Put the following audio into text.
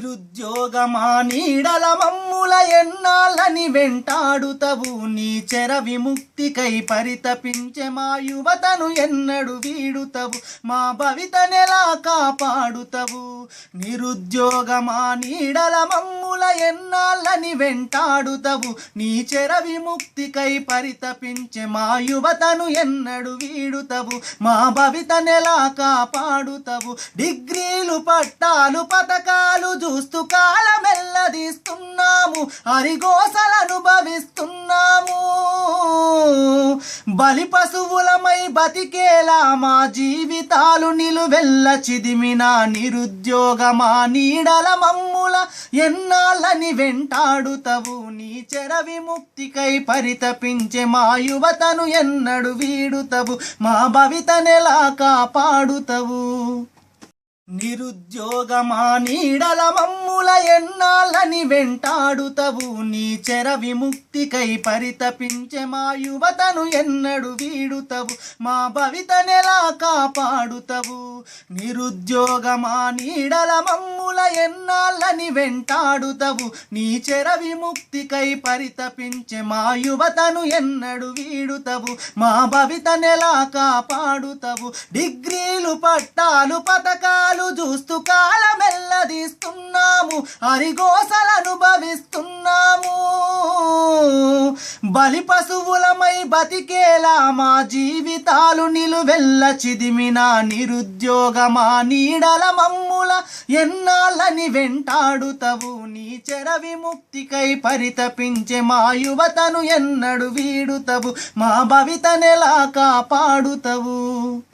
నిరుద్యోగమా నీడల మమ్ముల ఎన్నాళ్ళని వెంటాడుతవు. నీ చెర విముక్తికై పరితపించే మా యువతను ఎన్నడు వీడుతవు. మా భవితనెలా కాపాడుతవు. నిరుద్యోగమా నీడల మమ్ముల ఎన్నాళ్ళని వెంటాడుతవు నీ చెర విముక్తికై పరితపించే మా యువతను ఎన్నడు వీడుతవు మా భవితనెలా కాపాడుతవు డిగ్రీలు పట్టాలు పథకాలు చూస్తూ కాలమెల్లదీస్తున్నాము. అరిగోసలనుభవిస్తున్నాము బలి పశువులమై బతికేలా మా జీవితాలు నిలువెల్ల చిదిమిన నిరుద్యోగమా నీడల మమ్ముల ఎన్నాళ్ళని వెంటాడుతవు? నీ చెర విముక్తికై పరితపించే మా యువతను ఎన్నడు వీడుతవు? మా భవితనెలా కాపాడుతవు? నిరుద్యోగమా నీడల మమ్ముల ఎన్నాళ్ళని వెంటాడుతవు. నీ చెర విముక్తికై పరితపించే మా యువతను ఎన్నడు వీడుతవు. మా భవితనెలా కాపాడుతవు. నిరుద్యోగమా నీడల మమ్ముల ఎన్నాళ్ళని వెంటాడుతవు. నీ చెర విముక్తికై పరితపించే మా యువతను ఎన్నడు వీడుతవు. మా భవితనెలా కాపాడుతవు. డిగ్రీలు పట్ట పథకాలు చూస్తూ కాలమెల్లదీస్తున్నాము. హరిగోసలు అనుభవిస్తున్నాము బలి పశువులమై బతికేలా మా జీవితాలు నిలువెల్ల చిదిమిన నిరుద్యోగమా నీడల మమ్ముల ఎన్నాళ్ళని వెంటాడుతవు. నీ చెర విముక్తికై పరితపించే మా యువతను ఎన్నడు వీడుతవు. మా భవితనెలా కాపాడుతవు.